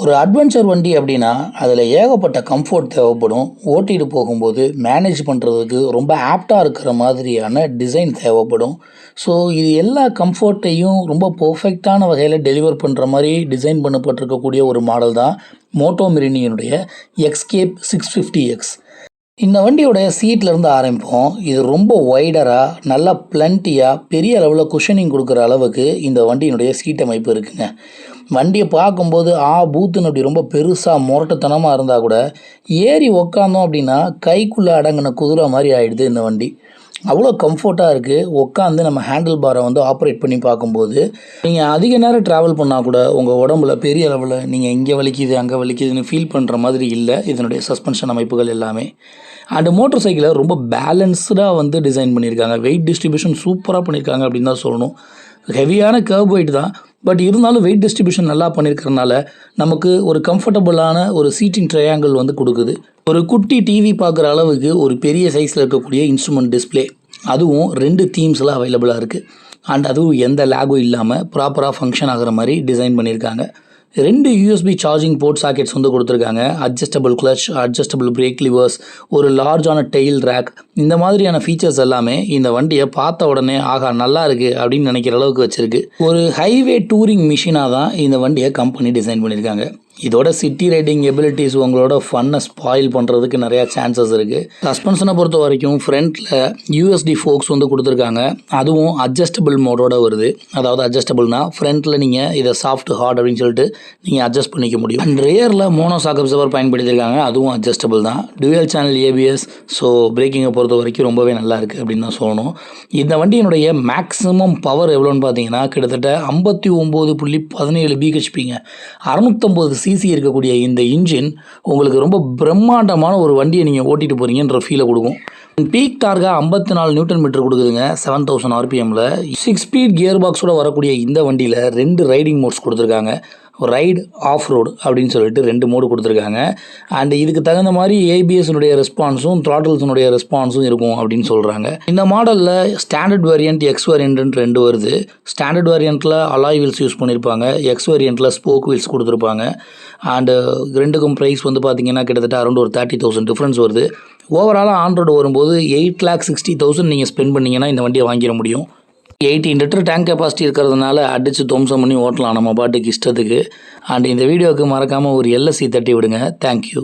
ஒரு அட்வென்ச்சர் வண்டி அப்படின்னா அதில் ஏகப்பட்ட கம்ஃபோர்ட் தேவைப்படும். ஓட்டிகிட்டு போகும்போது மேனேஜ் பண்ணுறதுக்கு ரொம்ப ஆப்டாக இருக்கிற மாதிரியான டிசைன் தேவைப்படும். ஸோ இது எல்லா கம்ஃபோர்ட்டையும் ரொம்ப பர்ஃபெக்டான வகையில் டெலிவர் பண்ணுற மாதிரி டிசைன் பண்ணப்பட்டிருக்கக்கூடிய ஒரு மாடல் தான் Moto மிரினியனுடைய X Cape six fifty X இந்த வண்டியோடைய சீட்லேருந்து ஆரம்பிப்போம். இது ரொம்ப ஒய்டராக நல்லா பிளண்டியாக பெரிய அளவில் குஷனிங் கொடுக்குற அளவுக்கு இந்த வண்டியினுடைய சீட் அமைப்பு இருக்குங்க. வண்டியை பார்க்கும்போது ஆ பூத்துன்னு அப்படி ரொம்ப பெருசாக முரட்டுத்தனமாக இருந்தால் கூட ஏறி உக்காந்தோம் அப்படின்னா கைக்குள்ளே அடங்கின குதிரை மாதிரி ஆகிடுது இந்த வண்டி. அவ்வளோ கம்ஃபர்ட்டாக இருக்குது உட்காந்து நம்ம ஹேண்டில் பாரை வந்து ஆப்ரேட் பண்ணி பார்க்கும்போது நீங்கள் அதிக நேரம் ட்ராவல் பண்ணால் கூட உங்கள் உடம்புல பெரிய அளவில் நீங்கள் இங்கே வலிக்குது அங்கே வலிக்குதுன்னு ஃபீல் பண்ணுற மாதிரி இல்லை. இதனுடைய சஸ்பென்ஷன் அமைப்புகள் எல்லாமே. அண்டு மோட்டர் சைக்கிளை ரொம்ப பேலன்ஸ்டாக வந்து டிசைன் பண்ணியிருக்காங்க. வெயிட் டிஸ்ட்ரிபியூஷன் சூப்பராக பண்ணியிருக்காங்க அப்படின்னு தான் சொல்லணும். ஹெவியான கர்வ் வெயிட் தான். பட் இருந்தாலும் வெயிட் டிஸ்ட்ரிபியூஷன் நல்லா பண்ணியிருக்கறனால நமக்கு ஒரு கம்ஃபர்டபுளான ஒரு சீட்டிங் ட்ரையாங்கிள் வந்து கொடுக்குது. ஒரு குட்டி டிவி பார்க்குற அளவுக்கு ஒரு பெரிய சைஸில் இருக்கக்கூடிய இன்ஸ்ட்ருமெண்ட் டிஸ்ப்ளே அதுவும் ரெண்டு தீம்ஸில் அவைலபிளாக இருக்குது அண்ட் அதுவும் எந்த லேகும் இல்லாமல் ப்ராப்பராக ஃபங்க்ஷன் ஆகிற மாதிரி டிசைன் பண்ணியிருக்காங்க ரெண்டு யூஎஸ்பி சார்ஜிங் போர்ட் சாக்கெட்ஸ் வந்து கொடுத்துருக்காங்க. Adjustable clutch adjustable brake levers ஒரு லார்ஜான டெயில் ரேக் இந்த மாதிரியான ஃபீச்சர்ஸ் எல்லாமே இந்த வண்டியை பார்த்த உடனே ஆகா நல்லா இருக்கு அப்படின்னு நினைக்கிற அளவுக்கு வச்சிருக்கு. ஒரு ஹைவே டூரிங் மிஷினாக தான் இந்த வண்டியை கம்பெனி டிசைன் பண்ணியிருக்காங்க. இதோட சிட்டி ரைடிங் எபிலிட்டிஸ் உங்களோட ஃபன்னை ஸ்பாயில் பண்ணுறதுக்கு நிறையா சான்சஸ் இருக்குது சஸ்பென்ஷனை பொறுத்த வரைக்கும் ஃப்ரண்ட்டில் யூஎஸ்டி ஃபோக்ஸ் வந்து கொடுத்துருக்காங்க. அதுவும் அட்ஜஸ்டபிள் மோடோட வருது. அதாவது அட்ஜஸ்டபிள்னா ஃப்ரண்ட்டில் நீங்கள் இதை சாஃப்ட் ஹார்ட் அப்படின்னு சொல்லிட்டு நீங்கள் அட்ஜஸ்ட் பண்ணிக்க முடியும். அண்ட் ரேரில் மோனோ சாக்கப் சவர் பயன்படுத்தியிருக்காங்க. அதுவும் அட்ஜஸ்டபிள் தான். டுவல் சேனல் ஏபிஎஸ் ஸோ பிரேக்கிங்கை பொறுத்த வரைக்கும் ரொம்பவே நல்லா இருக்குது அப்படின்னு தான் சொல்லணும். இந்த வண்டியினுடைய மேக்ஸிமம் பவர் எவ்வளோன்னு பார்த்தீங்கன்னா கிட்டத்தட்ட ஐம்பத்தி ஒம்பது புள்ளி பதினேழு பிஹெச்பிங்க அறுநூத்தம்பது சிசி இருக்கக்கூடிய இந்த இன்ஜின் உங்களுக்கு ரொம்ப பிரம்மாண்டமான ஒரு வண்டியை நீங்கள் ஓட்டிட்டு போகிறீங்கன்ற ஃபீலை கொடுக்கும். பீக் டார்கா ஐம்பத்தி நாலு நியூட்டன் மீட்டர் கொடுக்குதுங்க செவன் தௌசண்ட் ஆர்பிஎம்மில் சிக்ஸ் ஸ்பீட் கியர் பாக்ஸோட வரக்கூடிய இந்த வண்டியில் ரெண்டு ரைடிங் மோட்ஸ் கொடுத்துருக்காங்க. ரைடு ஆஃப் ரோடு அப்படின்னு சொல்லிட்டு ரெண்டு மோடு கொடுத்துருக்காங்க. அண்ட் இதுக்கு தகுந்த மாதிரி ஏபிஎஸ்னுடைய ரெஸ்பான்ஸும் த்ராட்டல்ஸுனுடைய ரெஸ்பான்ஸும் இருக்கும் அப்படின்னு சொல்கிறாங்க இந்த மாடலில் ஸ்டாண்டர்ட் வேரியன்ட் எக்ஸ் வேரியன்ட் ரெண்டு வருது. ஸ்டாண்டர்ட் வேரியண்ட்டில் அலாய் வீல்ஸ் யூஸ் பண்ணியிருப்பாங்க எக்ஸ் வேரியண்ட்டில் ஸ்போக் வீல்ஸ் கொடுத்துருப்பாங்க. அண்டு ரெண்டுக்கும் ப்ரைஸ் வந்து பார்த்தீங்கன்னா கிட்டத்தட்ட அரௌண்ட் ஒரு தேர்ட்டி தௌசண்ட் டிஃப்ரென்ஸ் வருது. ஓவராலாக ஆண்ட்ராய்டு வரும்போது எயிட் லேக் சிக்ஸ்டி தௌசண்ட் நீங்கள் ஸ்பெண்ட் பண்ணிங்கன்னா இந்த வண்டியை வாங்கிட முடியும். எயிட்டீன் லிட்டர் டேங்க் கெப்பாசிட்டி இருக்கிறதுனால அடித்து துவம்சம் பண்ணி ஓட்டலாம் நம்ம பாட்டுக்கு இஷ்டத்துக்கு. அண்ட் இந்த வீடியோவுக்கு மறக்காமல் ஒரு எல்எஸ்சி தட்டி விடுங்க. தேங்க்யூ